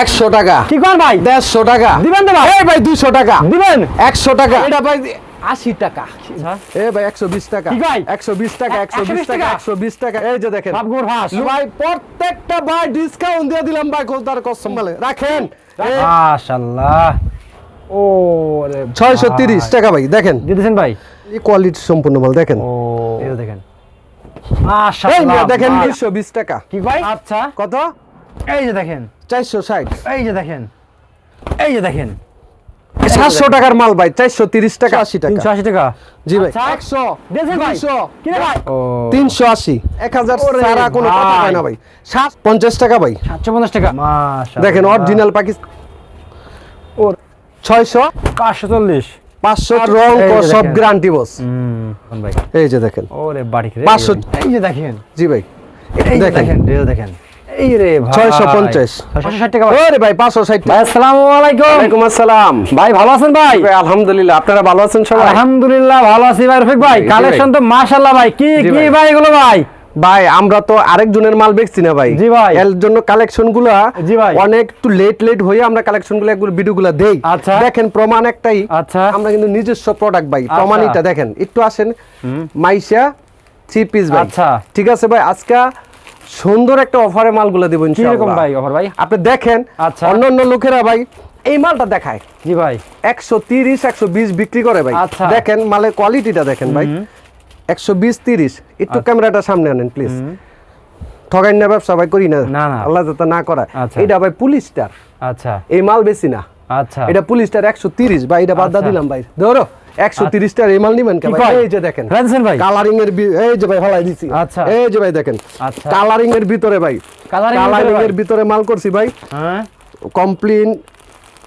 একশো টাকা। কি কর ভাই। দেড়শো টাকা। দিবেন তো ভাই? ভাই দুশো টাকা। দিবেন। একশো টাকা। এটা ভাই আশি টাকা। আচ্ছা। এ ভাই একশো বিশ টাকা। একশো বিশ টাকা একশো বিশ টাকা টাকা? একশো বিশ টাকা। এই যে দেখেন। ভাই প্রত্যেকটা ভাই ডিসকাউন্ট দিয়ে দিলাম ভাই কসম বলে। রাখেন। ও ছয়শো তিরিশ টাকা ভাই দেখেন। দিতেছেন ভাই। কোয়ালিটি সম্পূর্ণ মাল দেখেন। ও। দেখেন। এই দেখেন দুইশো বিশ টাকা। কি ভাই। আচ্ছা। কত? এই যে দেখেন। চারশো ষাট। এই যে দেখেন। এই যে দেখেন। সাতশো টাকার মাল ভাই চারশো তিরিশ টাকা। আশি টাকা। তিনশো আশি টাকা। জি ভাই। আচ্ছা। একশো। তিনশো। আশি। এক হাজার সারা কোনো কথা হয় না ভাই। সাত পঞ্চাশ টাকা ভাই। সাতশো পঞ্চাশ টাকা। দেখেন অরিজিনাল পাকিস্তান ওর ছয়শো। পাঁচশো চল্লিশ। পাঁচশো রং সব। গ্যারান্টি বস এই যে দেখেন। ওরে বাড়ি 500 এই যে দেখেন। জি ভাই। দেখেন। দেখেন। এই যে দেখেন এই রে ভাই 650 ছয়শো ষাট টাকা ভাই। ওরে ভাই পাঁচশো ষাট ভাই আসসালামু আলাইকুম। ওয়ালাইকুম আসসালাম। ভাই ভালো আছেন ভাই? ভাই আলহামদুলিল্লাহ। আপনারা ভালো আছেন সবাই? আলহামদুলিল্লাহ ভালো আছি ভাই রফিক ভাই। জি, জি কালেকশন তো মাশাআল্লাহ ভাই। কি কি ভাই। ভাই এগুলো ভাই? ভাই আমরা তো আরেকজনের মাল বেচছি না ভাই। জি ভাই। এর জন্য কালেকশনগুলা জি ভাই। অনেক একটু লেট লেট হয়ে আমরা কালেকশনগুলো এগুলো ভিডিও গুলা দেই। আচ্ছা। দেখেন প্রমাণ একটাই। আচ্ছা। আমরা কিন্তু নিজস্ব প্রোডাক্ট ভাই। আচ্ছা। প্রমাণিটা দেখেন। একটু আসেন। মাইশা থ্রি পিস ভাই। আচ্ছা। ঠিক আছে ভাই? আজকে সুন্দর একটা অফারে মালগুলো দেবো কি ভাই অফার ভাই? আপনি দেখেন আচ্ছা। অন্য লোকেরা ভাই এই মালটা দেখায়। জি ভাই। একশো তিরিশ একশো বিশ বিক্রি করে ভাই। আচ্ছা। দেখেন মালের কোয়ালিটিটা দেখেন ভাই। একশো বিশ তিরিশ। একটু আচ্ছা। ক্যামেরাটা সামনে আনেন প্লিজ ঠগাই না ব্যবসা ভাই করি না। আল্লাহ যাতে না করা আচ্ছা। এটা ভাই পুলিশটার। আচ্ছা। এই মাল বেশি না। আচ্ছা। এটা পুলিশটার একশো তিরিশ। ভাই এটা বাদ আচ্ছা। দিলাম ভাই। ধরো। একশো তিরিশটার এই নিবেন কেন ভাই? এই যে দেখেন। ভাই? কালারিং এর এই যে ভাই হলাই দিছি। আচ্ছা। এই যে ভাই দেখেন। আচ্ছা। কালারিং এর ভিতরে ভাই। কালারিং এর ভিতরে মাল করছি ভাই। হ্যাঁ। কমপ্লেন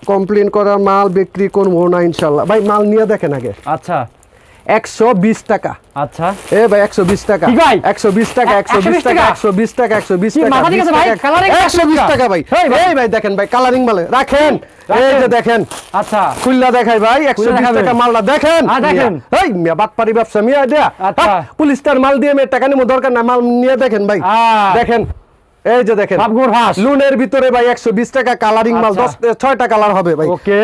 কমপ্লেন করার মাল বিক্রি করব না ইনশাল্লাহ। ভাই মাল নিয়ে দেখেন আগে। আচ্ছা। একশো বিশ টাকা আচ্ছা এ ভাই একশো বিশ টাকা কি ভাই? একশো বিশ টাকা একশো 120 টাকা টাকা? একশো বিশ টাকা একশো বিশ কি টাকা মাথা ঠিক আছে ভাই? বিশ 120 টাকা ভাই এই ভাই। দেখেন ভাই কালারিং মালে রাখেন এই যে দেখেন আচ্ছা খুললা দেখাই ভাই একশো বিশ দেখাবেন। টাকা মালটা দেখেন হ্যাঁ, দেখেন। এই মিয়া বাটপারি ব্যবসা মিয়া দেয়া আচ্ছা। পুলিশটার মাল দিয়ে মেয়ে টাকা নিবো দরকার না মাল নিয়ে দেখেন ভাই দেখেন এই যে দেখেন লুনের ভিতরে ভাই একশো বিশ টাকা কালারিং মাল আচ্ছা। দশ ছয়টা কালার হবে ভাই ওকে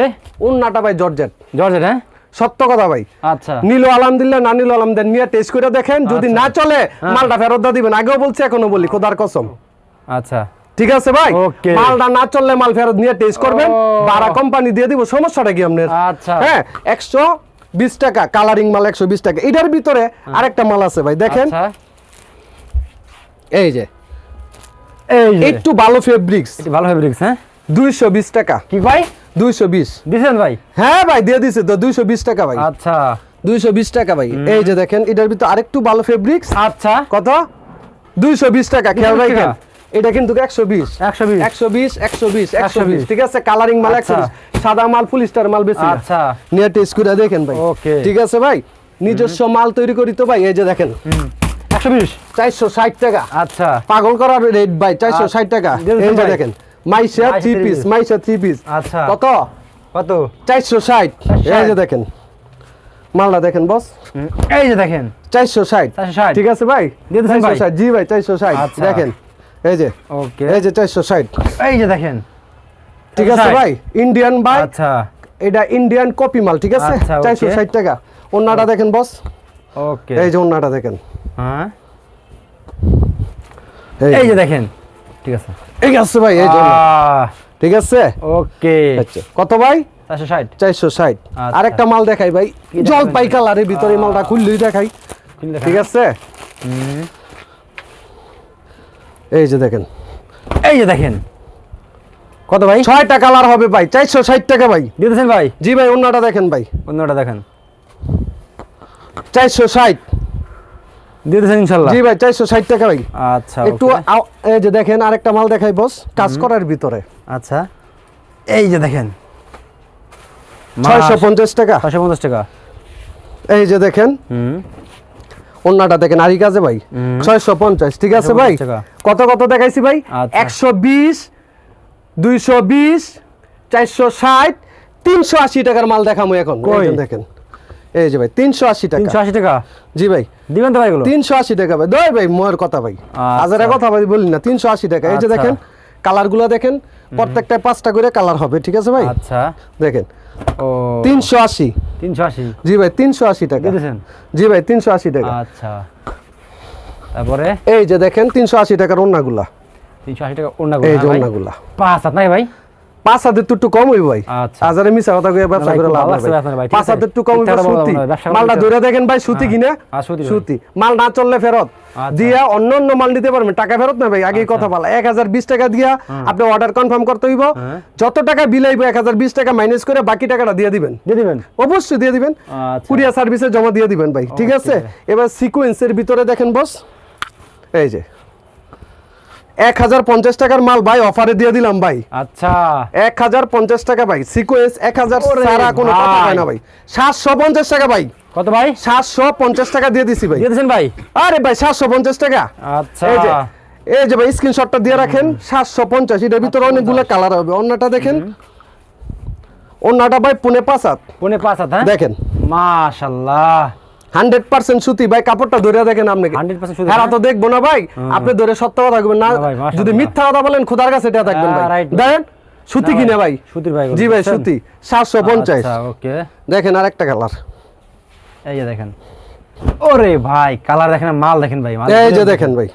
উন্নাটা ভাই জর্জেট জর্জেট হ্যাঁ সত্য কথা ভাই। আচ্ছা। নিল আলহামদুলিল্লাহ না নিল আলহামদুলিল্লাহ নিয়ে টেস্ট করে দেখেন। যদি আচ্ছা। না চলে হ্যাঁ। মালটা ফেরত দিবেন। আগেও বলছি এখনও বলি খোদার কসম। আচ্ছা। ঠিক আছে ভাই? মালটা না চললে মাল ফেরত নিয়ে টেস্ট করবেন। বারা কোম্পানি দিয়ে দিব সমস্যাটা কি আপনার? আচ্ছা। হ্যাঁ একশো বিশ টাকা কালারিং মাল একশো বিশ টাকা। এটার ভিতরে আরেকটা মাল আছে ভাই দেখেন। আচ্ছা। এই যে। এই যে। একটু ভালো ফেব্রিক্স ভালো ফেব্রিক্স হ্যাঁ? দুইশো বিশ টাকা। কি ভাই? দুইশো বিশ। দিছেন ভাই? হ্যাঁ ভাই দিয়ে দিছে। তো দুইশো বিশ টাকা ভাই। আচ্ছা। দুইশো বিশ টাকা ভাই। এই যে দেখেন এটার ভিতরে আরেকটু ভালো ফেব্রিক্স আচ্ছা। কত? দুইশো বিশ টাকা খেয়াল 220 রাখেন। এটা কিন্তু একশো বিশ। একশো বিশ। একশো বিশ একশো বিশ একশো বিশ। ঠিক আছে? কালারিং মাল একশো আচ্ছা। সাদা মাল মাল বেশি। আচ্ছা। নিয়ে টেস্ট করে দেখেন ভাই। Okay. ঠিক আছে ভাই? নিজস্ব মাল তৈরি করি তো ভাই এই যে দেখেন। একশো বিশ। চারশো ষাট টাকা। আচ্ছা। পাগল করার রেট ভাই চারশো ষাট টাকা। এই যে দেখেন। Maisha three piece. Maisha three piece আচ্ছা। কত? কত? চারশো ষাট। 460 এই যে দেখেন। মালটা দেখেন বস। এই যে দেখেন। চারশো ষাট। 460 ঠিক আছে ভাই? দিচ্ছেন ভাই? জি ভাই চারশো ষাট। আচ্ছা। দেখেন। এই যে। ওকে। এই যে চারশো ষাট। এই যে দেখেন। ঠিক আছে ভাই? ইন্ডিয়ান ভাই? আচ্ছা। এটা ইন্ডিয়ান কপি মাল ঠিক আছে? আচ্ছা. চারশো ষাট টাকা। ওন্নাটা দেখেন বস। ওকে। এই যে ওন্নাটা দেখেন। হ্যাঁ। এই যে দেখেন। ঠিক আছে। এই আছে ভাই এই যে ঠিক আছে? ওকে। আচ্ছা কত ভাই? চারশো ষাট। চারশো ষাট। আচ্ছা। আরেকটা মাল দেখাই ভাই। জলপাই কালারের ভিতরে মালটা খুললেই দেখাই। ঠিক আছে? এই যে দেখেন। এই যে দেখেন। কত ভাই? ছয়টা কালার হবে ভাই চারশো ষাট টাকা ভাই। দিতেছেন ভাই? জি ভাই অন্যটা দেখেন ভাই। অন্যটা দেখেন। চারশো ষাট। দিতেছেন ইনশাল্লাহ? জি ভাই চারশো ষাট টাকা ভাই। আচ্ছা একটু এই যে দেখেন আরেকটা মাল দেখাই বস কাজ করার ভিতরে। আচ্ছা। এই যে দেখেন। ছয়শো পঞ্চাশ টাকা। ছয়শো পঞ্চাশ টাকা। এই যে দেখেন হুম। অন্যটা দেখেন আরি কাজে ভাই। হুম। ছয়শো পঞ্চাশ ঠিক আছে ভাই? কত কত দেখাইছি ভাই? আচ্ছা। একশো বিশ দুইশো বিশ চারশো ষাট তিনশো আশি টাকার মাল দেখামো এখন। দেখেন। এই যে ভাই তিনশো আশি টাকা। তিনশো আশি টাকা? জি ভাই। দিবেন তো ভাই এগুলো? তিনশো আশি টাকা ভাই। দয় ভাই মোয়ের কথা ভাই। আচ্ছা। হাজারের কথা ভাই বলি না তিনশো আশি টাকা। এই যে আচ্ছা। দেখেন কালারগুলো দেখেন প্রত্যেকটায় পাঁচটা করে কালার হবে ঠিক আছে ভাই? আচ্ছা। দেখেন ও। তিনশো আশি। তিনশো আশি? জি ভাই তিনশো আশি টাকা। জি ভাই তিনশো আশি টাকা। আচ্ছা। তারপরে? এই যে দেখেন তিনশো আশি টাকার ওন্নাগুলা তিনশো আশি টাকা অন্য এই যে ওন্নাগুলা পাঁচ হাত নাই ভাই? পাঁচ হাজার একটু কম হইব ভাই। আচ্ছা। হাজারে মিশা কথা কয়ে ব্যবসা করে লাভ ভালো নাই লাগছে ভাই। আপনার ভাই, ঠিক পাঁচ হাজার একটু কম হইব সুতি। না, মালটা ধরে দেখেন ভাই সুতি কিনে? হ্যাঁ, সুতি, মাল না চললে ফেরত। আচ্ছা। দিয়া অন্য অন্য মাল নিতে পারবেন। টাকা ফেরত না ভাই? আগেই কথা বলা। এক হাজার বিশ টাকা দিয়া আপনি অর্ডার কনফার্ম করতে হইব। হ্যাঁ। যত টাকা বিল আইব এক হাজার বিশ টাকা মাইনাস করে বাকি টাকাটা দিয়ে দিবেন। দিয়ে দিবেন? অবশ্যই দিয়ে দিবেন। আচ্ছা। কুরিয়ার সার্ভিসে জমা দিয়ে দিবেন ভাই। ঠিক আছে? এবার সিকোয়েন্সের ভিতরে দেখেন বস এই যে। এক হাজার পঞ্চাশ টাকার মাল ভাই অফারে দিয়ে দিলাম ভাই। আচ্ছা। এক হাজার পঞ্চাশ টাকা ভাই সিকোয়েন্স এক হাজার সারা কোনো কথা। হয় না ভাই। সাতশো পঞ্চাশ টাকা ভাই। কত ভাই? সাতশো পঞ্চাশ টাকা দিয়ে দিছি ভাই। দিয়েছেন ভাই? আরে ভাই সাতশো পঞ্চাশ টাকা। আচ্ছা। এই যে এই যে ভাই স্ক্রিনশটটা দিয়ে রাখেন। সাতশো পঞ্চাশ এটার ভিতরে অনেকগুলো কালার হবে। অন্যটা দেখেন। অন্যটা ভাই পুনে পাঁচ হাত। পনে পাঁচ হাত হ্যাঁ? দেখেন। মাশাল্লাহ। হান্ড্রেড পার্সেন্ট সুতি। ভাই কাপড়টা ধরে দেখেন আপনি। 100% হ্যাঁ হ্যাঁ? তো দেখব না ভাই। আপনি ধরে সত্য কথা থাকবেন না। যদি মিথ্যা কথা বলেন খোদার কাছে এটা থাকবেন হ্যাঁ, ভাই। দেখেন সুতি কিনে ভাই সুতির ভাই জি ভাই সুতি। সাতশো পঞ্চাশ। আচ্ছা ওকে। দেখেন আরেকটা কালার। এই যে দেখেন। ওরে ভাই কালার দেখেন মাল দেখেন ভাই এই যে দেখেন ভাই।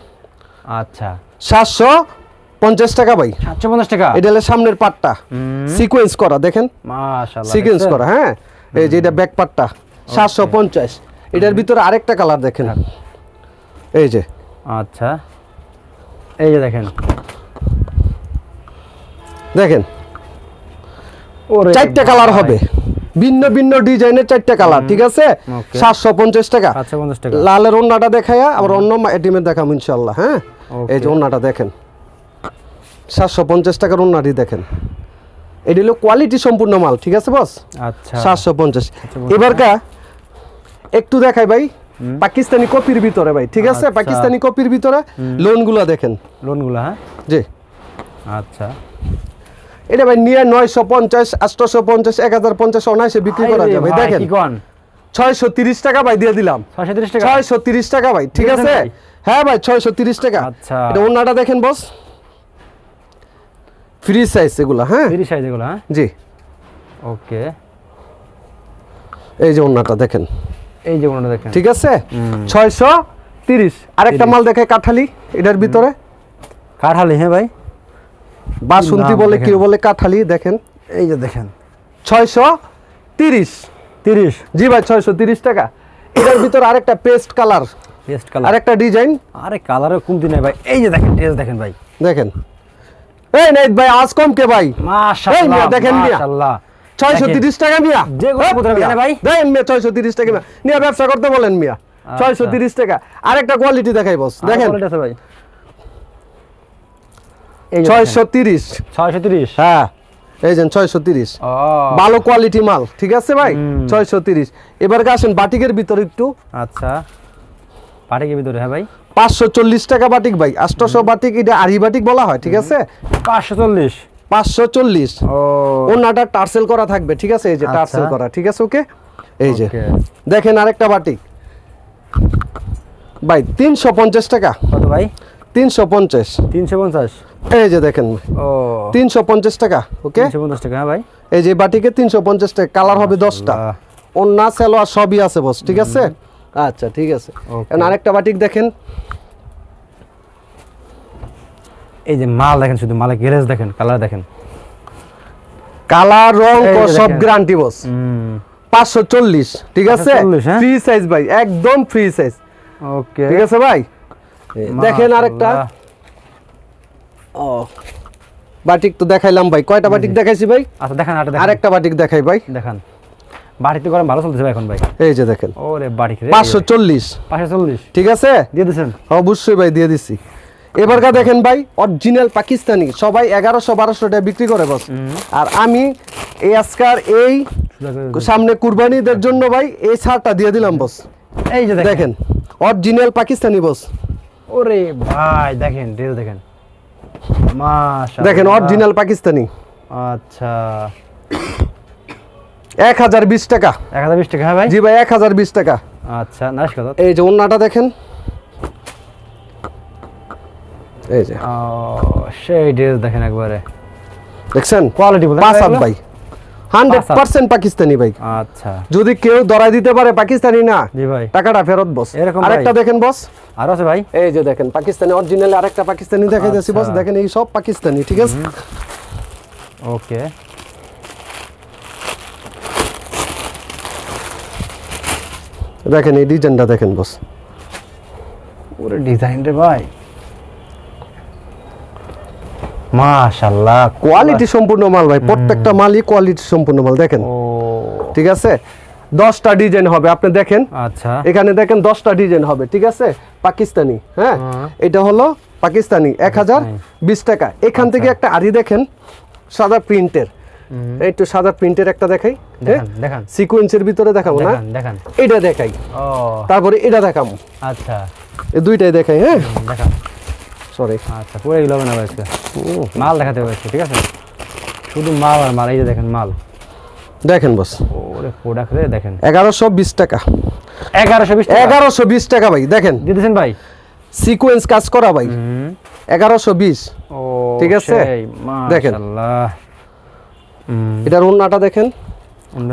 আচ্ছা। সাতশো পঞ্চাশ টাকা ভাই। সাতশো পঞ্চাশ টাকা? এটা হলো সামনের পাটটা। সিকোয়েন্স করা দেখেন? সিকোয়েন্স করা হ্যাঁ? এই যে এটা ব্যাক পাটটা। সাতশো পঞ্চাশ। এটার ভিতরে আরেকটা কালার দেখেন। এই যে। আচ্ছা। এই যে দেখেন। দেখেন? ওরে চারটা কালার হবে। ভিন্ন ভিন্ন ডিজাইনের চারটা কালার ঠিক আছে. সাতশো পঞ্চাশ টাকা। লালের ওন্নাটা দেখায়া আবার অন্য এটিমের দেখাম ইনশাল্লাহ হ্যাঁ? এই যে ওন্নাটা দেখেন। সাতশো পঞ্চাশ টাকার ওন্নাটি দেখেন। এটি হলো কোয়ালিটি সম্পূর্ণ মাল ঠিক আছে বস আচ্ছা। সাতশো পঞ্চাশ। পঞ্চাশ। একটু দেখাই ভাই। পাকিস্তানি কপির ভিতরে ভাই ঠিক আছে? আচ্ছা। পাকিস্তানি কপির ভিতরে লোনগুলো দেখেন। লোনগুলো হ্যাঁ? জি। আচ্ছা। এটা ভাই নিয়ে নয়শো পঞ্চাশ আটশোশো পঞ্চাশ এক হাজার পঞ্চাশ অনায়াসে বিক্রি করা যাবে। দেখেন। ছয়শো তিরিশ টাকা ভাই দিয়ে দিলাম। ছয়শো তিরিশ টাকা? ভাই ঠিক আছে? হ্যাঁ ভাই ছয়শো তিরিশ টাকা। আচ্ছা। এটা ওনাটা দেখেন বস। ফ্রি সাইজ এগুলা হ্যাঁ? তিরিশ সাইজ এগুলো হ্যাঁ? জি। ওকে। এই যে ওনাটা দেখেন। এই যে কোনটা দেখেন। ঠিক আছে? হুম। ছয়শো তিরিশ। আরেকটা মাল দেখায় কাঠালি এটার ভিতরে? কাঠালি হ্যাঁ ভাই। বাসন্তী বলে। কেউ বলে কাঠালি দেখেন। এই যে দেখেন। ছয়শো তিরিশ। তিরিশ। জি ভাই ছয়শো তিরিশ টাকা। এটার ভিতরে আরেকটা পেস্ট কালার। Paste colour. আরেকটা ডিজাইন। আরে কালারের কমতি নাই ভাই। এই যে দেখেন টেস্ট দেখেন ভাই। দেখেন। এই নাই ভাই আজ কম কে ভাই? মাশাআল্লাহ দেখেন। মাশাআল্লাহ। ছয়শো দেখেন। তিরিশ টাকা মিয়া। যে হ্যাঁ, ভাই? মিয়া ছয়শো তিরিশ টাকা মিয়া। নিয়ে ব্যবসা করতে বলেন মিয়া। আচ্ছা। ছয়শো তিরিশ টাকা। আরেকটা কোয়ালিটি দেখাই বস দেখেন। আছে ভাই। হ্যাঁ। এই ভালো কোয়ালিটি মাল ঠিক আছে ভাই? হুম। ছয়শো তিরিশ। এবার আসেন বাটিকের ভিতরে একটু? আচ্ছা। ভিতরে হ্যাঁ ভাই। পাঁচশো চল্লিশ টাকা বাটিক ভাই। আষ্টশো বাটিক এটা আড়ি বাটিক বলা হয় ঠিক আছে? পাঁচশো চল্লিশ। পাঁচশো চল্লিশ। ওনাটা টার্সেল করা থাকবে ঠিক আছে? এই যে আচ্ছা। টার্সেল করা ঠিক আছে ওকে? এই যে। দেখেন আরেকটা বাটিক ভাই তিনশো পঞ্চাশ টাকা। কত ভাই? তিনশো পঞ্চাশ। তিনশো পঞ্চাশ? এই যে দেখেন ও। তিনশো পঞ্চাশ টাকা ওকে? পঞ্চাশ টাকা হ্যাঁ ভাই। এই যে বাটিকে তিনশো পঞ্চাশ টাকা কালার হবে দশটা। অন্য সেলোয়ার সবই আছে বস ঠিক আছে? আচ্ছা ঠিক আছে। এখন আরেকটা বাটিক দেখেন। এই যে মাল দেখেন শুধু মালে গ্যারেজ দেখেন কালার দেখেন। কালার রং সব গ্যারান্টি বস পাঁচশো চল্লিশ ঠিক আছে? 540, হ্যাঁ? ফ্রি সাইজ ভাই একদম ফ্রি সাইজ ওকে ঠিক আছে ভাই? দেখেন আরেকটা। ও বাটিক তো দেখাইলাম ভাই। কয়টা বাটিক দেখাইছি ভাই? আচ্ছা দেখেন আরেকটা বাটিক দেখাই ভাই। দেখান। বাড়িতে গরম ভালো চলতেছে ভাই এখন ভাই। এই যে দেখেন। ওরে বাড়ি পাঁচশো চল্লিশ। পাঁচশো চল্লিশ। ঠিক আছে? দিয়ে দিয়েছেন অবশ্যই ভাই দিয়ে দিছি। এবারকার দেখেন ভাই অরিজিনাল পাকিস্তানি সবাই এগারোশো বারোশো টাকা বিক্রি করে বস। আর আমি এই আজকার এই সামনে কুরবানিদের জন্য ভাই এই ছাড়টা দিয়ে দিলাম বস। এই যে দেখেন। Original Pakistani boss. ওরে ভাই দেখেন ড্রেস দেখেন। মাশাআল্লাহ। দেখেন অরিজিনাল পাকিস্তানি। আচ্ছা। এক হাজার বিশ টাকা। এক হাজার বিশ টাকা হ্যাঁ ভাই? জি ভাই এক হাজার বিশ টাকা। আচ্ছা নাইস কথা এই যে অন্যটা দেখেন। এই যে। সেই ড্রেস দেখেন একবারে। দেখছেন? কোয়ালিটি বলতে পাঁচ ভাই। হান্ড্রেড পার্সেন্ট পাকিস্তানি ভাই। আচ্ছা। যদি কেউ দিতে পারে পাকিস্তানি না। জি ভাই। টাকাটা ফেরত বস। এরকম আরেকটা দেখেন বস। আর আছে ভাই। এই যে দেখেন পাকিস্তানি অরিজিনাল আরেকটা পাকিস্তানি দেখা যাচ্ছে বস। আচ্ছা। দেখেন এই সব পাকিস্তানি ঠিক আছে? ওকে। দেখেন এই ডিজাইনটা দেখেন বস। পুরো ডিজাইন রে ভাই। মাশাআল্লাহ কোয়ালিটি সম্পূর্ণ মাল ভাই প্রত্যেকটা মালই কোয়ালিটি সম্পূর্ণ মাল দেখেন। ঠিক আছে? দশটা ডিজাইন হবে আপনি দেখেন। আচ্ছা। এখানে দেখেন দশটা ডিজাইন হবে ঠিক আছে? পাকিস্তানি হ্যাঁ। এটা হলো পাকিস্তানি এক হাজার বিশ টাকা। এখান থেকে একটা আড়ি দেখেন সাদা প্রিন্টের একটু সাদা প্রিন্টের একটা দেখাই হ্যাঁ? দেখান সিকোয়েন্সের ভিতরে দেখাবো না? দেখান দেখান। এটা দেখাই। তারপরে এটা দেখাবো। আচ্ছা। এই দুইটাই দেখাই হ্যাঁ? দেখান। সরি আচ্ছা পুরো এগুলো হবে না ভাই আজকে। মাল দেখাতে হবে ঠিক আছে? শুধু মাল আর মাল এই যে দেখেন মাল। দেখেন বস। ওরে প্রোডাক্ট রে দেখেন। এগারোশো বিশ টাকা। এগারোশো বিশ এগারোশো বিশ টাকা ভাই দেখেন। দিতেছেন ভাই? সিকোয়েন্স কাজ করা ভাই। এগারোশো বিশ। ঠিক আছে? দেখেন। এটার ওন্নাটা দেখেন।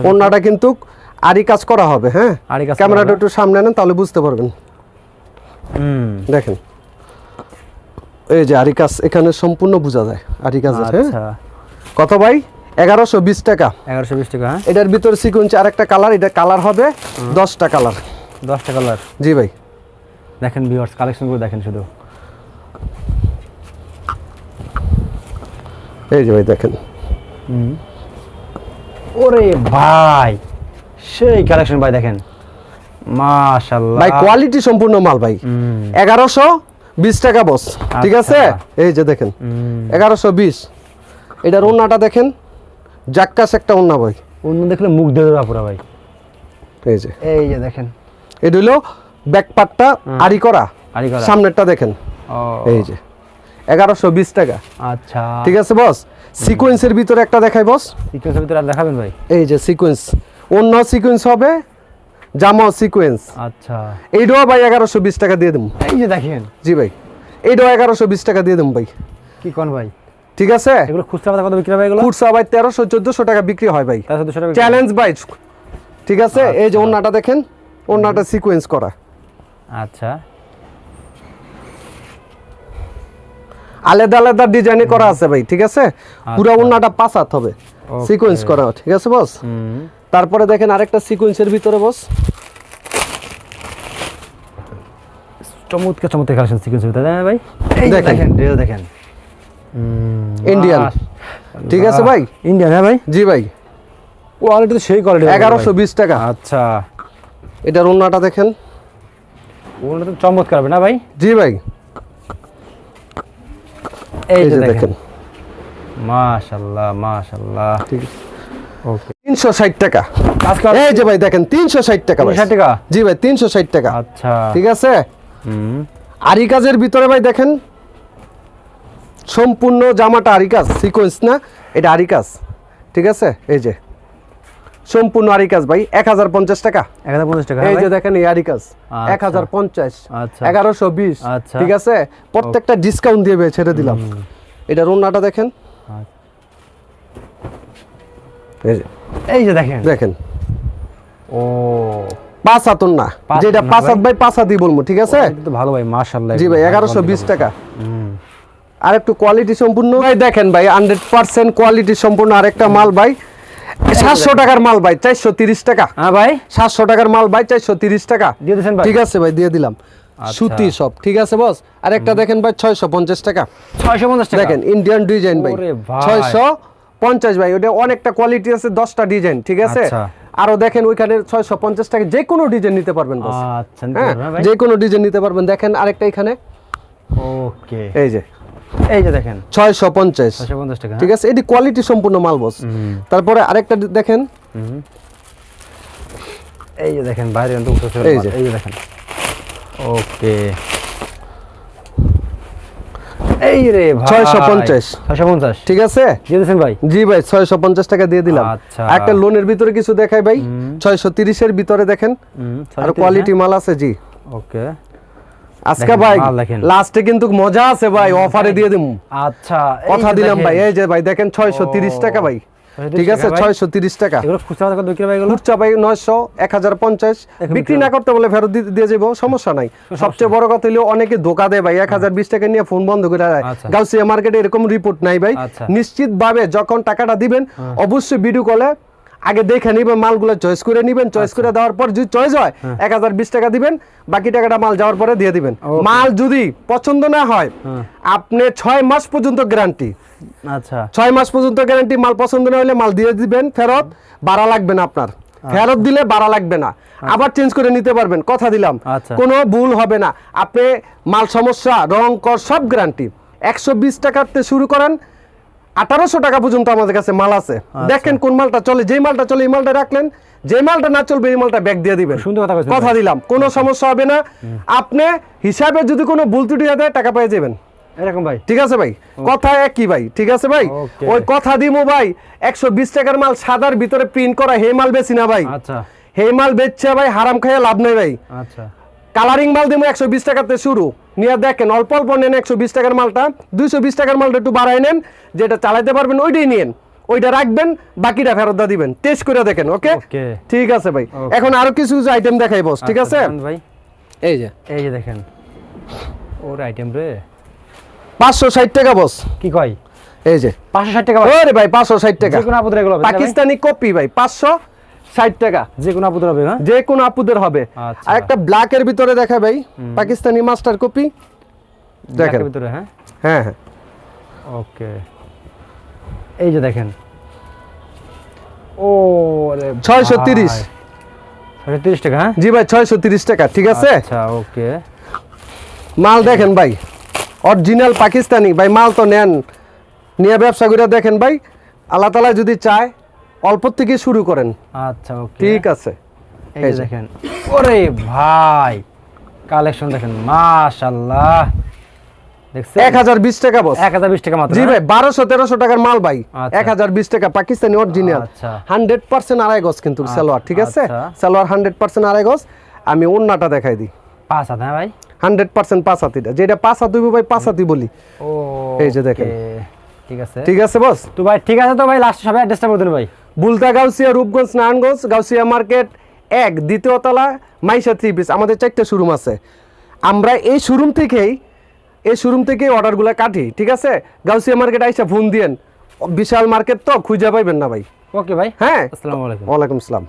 ওন্নাটা কিন্তু আরি কাজ করা হবে হ্যাঁ? ক্যামেরাটা একটু সামনে নেন তাহলে বুঝতে পারবেন। হুম। দেখেন। এই যে আরি কাজ এখানে সম্পূর্ণ বোঝা যায় আরি কাজের হ্যাঁ? আচ্ছা। কত ভাই? এগারোশো বিশ টাকা। এগারোশো বিশ টাকা হ্যাঁ? এটার ভিতরে সিকোয়েন্স আরেকটা কালার এটা কালার হবে দশটা কালার দশটা কালার জি ভাই। দেখেন ভিউয়ার্স কালেকশন করে দেখেন শুধু। এই যে ভাই দেখেন। ওরে ভাই সেই কালেকশন ভাই দেখেন। মাশাআল্লাহ ভাই কোয়ালিটি সম্পূর্ণ মাল ভাই। এগারোশো বিশ টাকা বস ঠিক আছে? আচ্ছা। এই যে দেখেন। এগারোশো বিশ। এটার ওন্নাটা দেখেন জাক্কাস একটা ওন্না ভাই। অন্য দেখলে মুখ দিয়ে দেওয়া পুরা ভাই। এই যে। এই যে দেখেন। এটা হলো ব্যাক পার্টটা আড়ি করা। সামনেরটা দেখেন। এই যে। এগারোশো বিশ টাকা। আচ্ছা। ঠিক আছে বস? সিকোয়েন্সের ভিতরে একটা দেখাই বস। সিকোয়েন্সের ভিতরে দেখাবেন ভাই? এই যে সিকোয়েন্স অন্য সিকোয়েন্স হবে জামা সিকোয়েন্স আচ্ছা। এইটাও ভাই এগারোশো বিশ টাকা দিয়ে দেবো। এই যে দেখেন। জি ভাই। এইটাও এগারোশো বিশ টাকা দিয়ে দেবো ভাই। কি কোন ভাই? ঠিক আছে? এগুলো খুচরা বাজার কত বিক্রি হবে এগুলো? খুচরা ভাই তেরোশো চোদ্দশো টাকা বিক্রি হয় ভাই। চ্যালেঞ্জ ভাই। ঠিক আছে? এই যে ওন্নাটা দেখেন ওন্নাটা সিকোয়েন্স করা। আচ্ছা। আলাদা আলাদা ডিজাইনে করা আছে ভাই ঠিক আছে? পুরো ওন্নাটা পাঁচ হাত হবে। সিকোয়েন্স করা ঠিক আছে বস হুম। তারপরে দেখেন আরেকটা সিকোয়েন্সের ভিতরে বস চমৎকার চমৎকার কালেকশন সিকোয়েন্সের ভিতরে তাই ভাই? এই দেখেন। দেখেন। ড্রেস দেখেন। ইন্ডিয়ান ঠিক আছে ভাই? ইন্ডিয়ান হ্যাঁ ভাই? জি ভাই। কোয়ালিটি তো সেই কোয়ালিটি এগারোশো বিশ টাকা। আচ্ছা। এটার ওন্নাটা দেখেন। ওগুলো তো চমৎকার হবে না ভাই? জি ভাই। এই যে দেখেন। মাশাআল্লাহ মাশাআল্লাহ ঠিক আছে। তিনশো ষাট টাকা। এই যে ভাই দেখেন তিনশো ষাট টাকা টাকা? জি ভাই তিনশো ষাট টাকা। আচ্ছা। ঠিক আছে? আরি কাজের ভিতরে ভাই দেখেন সম্পূর্ণ জামাটা আরি কাজ সিকোয়েন্স না? এটা আরি কাজ। ঠিক আছে? এই যে সম্পূর্ণ আরি কাজ ভাই এক হাজার পঞ্চাশ টাকা। এক হাজার পঞ্চাশ টাকা এই যে দেখেন এই আরি কাজ আচ্ছা। এক হাজার পঞ্চাশ আচ্ছা। এগারোশো বিশ। ঠিক আছে? প্রত্যেকটা ডিসকাউন্ট দিয়ে ছেড়ে দিলাম। এটা রোনাটা দেখেন আচ্ছা। এই যে। দেখেন। দেখেন। ও। পাঁচ হাতন না। যেটা পাঁচ হাত ভাই? পাঁচ হাতই বলব ঠিক আছে? ভালো ভাই মাশাআল্লাহ। জি ভাই এগারোশো বিশ টাকা। আর একটু কোয়ালিটি সম্পূর্ণ। ভাই দেখেন ভাই হান্ড্রেড পার্সেন্ট কোয়ালিটি সম্পূর্ণ আরেকটা মাল ভাই। সাতশো টাকার মাল ভাই চারশো তিরিশ টাকা। হ্যাঁ ভাই। সাতশো টাকার মাল ভাই চারশো তিরিশ টাকা। দিয়ে দিয়েছেন ঠিক আছে ভাই দিয়ে দিলাম। সুতি সব ঠিক আছে বস? আর একটা দেখেন ভাই ছয়শো পঞ্চাশ টাকা। ছয়শো পঞ্চাশ টাকা? দেখেন ইন্ডিয়ান ডিজাইন ভাই। ছয়শো পঞ্চাশ ভাই ওটা অনেকটা কোয়ালিটি আছে দশটা ডিজাইন ঠিক আছে? আচ্ছা। আরও দেখেন ওইখানে ছয়শো পঞ্চাশ টাকা যে কোনো ডিজাইন নিতে পারবেন আচ্ছা হ্যাঁ যে কোনো ডিজাইন নিতে পারবেন। দেখেন আরেকটা এখানে। ওকে। এই যে। এই যে দেখেন। ছয়শো পঞ্চাশ। টাকা ঠিক আছে? এটি কোয়ালিটি সম্পূর্ণ মাল বস হুম। তারপরে আরেকটা দেখেন। এই যে দেখেন বাইরে। এই যে দেখেন। ওকে। এই রে ভাই। 650 পঞ্চাশ। ঠিক আছে? দিয়েছেন ভাই। জি ভাই ছয়শো পঞ্চাশ টাকা দিয়ে দিলাম। আচ্ছা। একটা লোনের ভিতরে কিছু দেখাই ভাই। ভিতরে দেখেন। আর কোয়ালিটি মাল আছে জি। হ্যাঁ? ওকে। আজকে ভাই লাস্টে কিন্তু মজা আছে ভাই অফারে দিয়ে দিমু। আচ্ছা কথা দিলাম ভাই এই যে ভাই দেখেন ছয়শো তিরিশ টাকা ভাই। 630 ঠিক আছে ছয়শো তিরিশ টাকা। খুচরা ভাই নয়শো এক হাজার পঞ্চাশ। বিক্রি না করতে বলে ফেরত দিয়ে যাব সমস্যা নাই। সবচেয়ে বড় কথা হলো অনেকে ধোকা দেয় ভাই এক হাজার বিশ টাকা নিয়ে ফোন বন্ধ করে দেয়। আচ্ছা। গাউসিয়া মার্কেটে এরকম রিপোর্ট নাই ভাই। আচ্ছা। নিশ্চিত ভাবে যখন টাকাটা দিবেন অবশ্যই ভিডিও কলে আগে দেখে নিবেন মালগুলো চয়েস করে নিবেন। চয়েস আচ্ছা। করে দেওয়ার পর যদি চয়েস হয় এক হাজার বিশ টাকা দিবেন বাকি টাকাটা মাল যাওয়ার পরে দিয়ে দিবেন। মাল যদি পছন্দ না হয় হ্যাঁ। আপনি ছয় মাস পর্যন্ত গ্যারান্টি আচ্ছা। ছয় মাস পর্যন্ত গ্যারান্টি মাল পছন্দ না হলে মাল দিয়ে দিবেন ফেরত বাড়া লাগবে না আপনার। ফেরত দিলে বাড়া লাগবে না। আবার চেঞ্জ করে নিতে পারবেন কথা দিলাম। আচ্ছা। কোনো ভুল হবে না। আপনি মাল সমস্যা রং কর সব গ্যারান্টি একশো বিশ টাকাতে শুরু করেন আঠারোশো টাকা পর্যন্ত আমাদের কাছে মাল আছে। আচ্ছা। দেখেন কোন মালটা চলে যেই মালটা চলে এই মালটা রাখলেন। যে মালটা না চলবে এই মালটা ব্যাগ দিয়ে দিবেন। সুন্দর কথা কথা দিলাম। কোনো সমস্যা হবে না। আপনি হিসাবে যদি কোনো ভুল ত্রুটি হয়ে হয় টাকা পেয়ে যাবেন। এরকম ভাই। ঠিক আছে ভাই? কথা একই ভাই ঠিক আছে ভাই? ওই কথা দিমু ভাই একশো বিশ টাকার মাল সাদার ভিতরে প্রিন্ট করা হে মাল বেশি না ভাই। আচ্ছা। হে মাল বেচছে ভাই হারাম খাইয়া লাভ নেই ভাই। আচ্ছা। কালারিং মাল দিমু একশো বিশ টাকাতে শুরু। নিয়ে দেখেন অল্প অল্প নেন একশো বিশ টাকার মালটা দুইশো বিশ টাকার মালটা একটু বাড়াই নেন যেটা চালাতে পারবেন ওইটাই নিয়েন। ওইটা রাখবেন বাকিটা ফেরত দিয়ে দিবেন। টেস্ট করে দেখেন ওকে? ঠিক আছে ভাই। এখন আরও কিছু কিছু আইটেম দেখাই বস ঠিক আছে? ভাই। এই যে। এই যে দেখেন। ওর আইটেম রে। পাঁচশো ষাট টাকা বস। কি কয়? এই যে। পাঁচশো ষাট টাকা ভাই ওরে ভাই পাঁচশো ষাট টাকা? পাকিস্তানি কপি ভাই পাঁচশো ষাট টাকা। যে কোনো আপুদের হবে হ্যাঁ যে কোন আপুদের হবে। আচ্ছা। আর একটা ব্ল্যাকের ভিতরে দেখা ভাই পাকিস্তানি মাস্টার কপি দেখেন। ভিতরে হ্যাঁ? হ্যাঁ হ্যাঁ। ওকে। এই যে দেখেন। ও ছয়শো তিরিশ। তিরিশ টাকা হ্যাঁ? জি ভাই ছয়শো তিরিশ টাকা ঠিক আছে? আচ্ছা ওকে। মাল দেখেন ভাই। অরিজিনাল পাকিস্তানি। ভাই মাল তো নেন। নিয়ে ব্যবসা করে দেখেন ভাই আল্লাহ তালা যদি চায় অল্প থেকে শুরু করেন। আচ্ছা ওকে। ঠিক আছে। এই। দেখেন। ওরে ভাই কালেকশন দেখেন মাশাআল্লাহ। এক হাজার বিশ টাকা বস। এক হাজার বিশ টাকা মাত্র জি ভাই বারোশো তেরোশো টাকার মাল ভাই। আচ্ছা। এক হাজার বিশ টাকা পাকিস্তানি অরিজিনাল। আচ্ছা। হান্ড্রেড পার্সেন্ট আড়াই গজ কিন্তু সালোয়ার ঠিক আছে? আচ্ছা। সালোয়ার হান্ড্রেড পার্সেন্ট আড়াই গজ। আমি অন্যটা দেখাই দিই। পাঁচ হাত ভাই? হান্ড্রেড পার্সেন্ট পাঁচ যেটা পাঁচ হাত ভাই পাঁচ হাতি বলি। এই যে দেখেন। ঠিক আছে। ঠিক আছে বস? তো ভাই ঠিক আছে তো ভাই লাস্ট সবাই অ্যাড্রেসটা বলে দিন ভাই। বুলতা গাউসিয়া রূপগঞ্জ নারায়ণগঞ্জ গাউসিয়া মার্কেট এক দ্বিতীয় তলা মাইশা থ্রি পিস আমাদের চারটে শোরুম আছে। আমরা এই শোরুম থেকেই এই শোরুম থেকেই অর্ডারগুলো কাটি ঠিক আছে? গাউসিয়া মার্কেট আইসা ফোন দিয়েন। বিশাল মার্কেট তো খুঁজে পাইবেন না ভাই। ওকে ভাই। হ্যাঁ? আসসালামু আলাইকুম। ওয়ালাইকুম আসসালাম।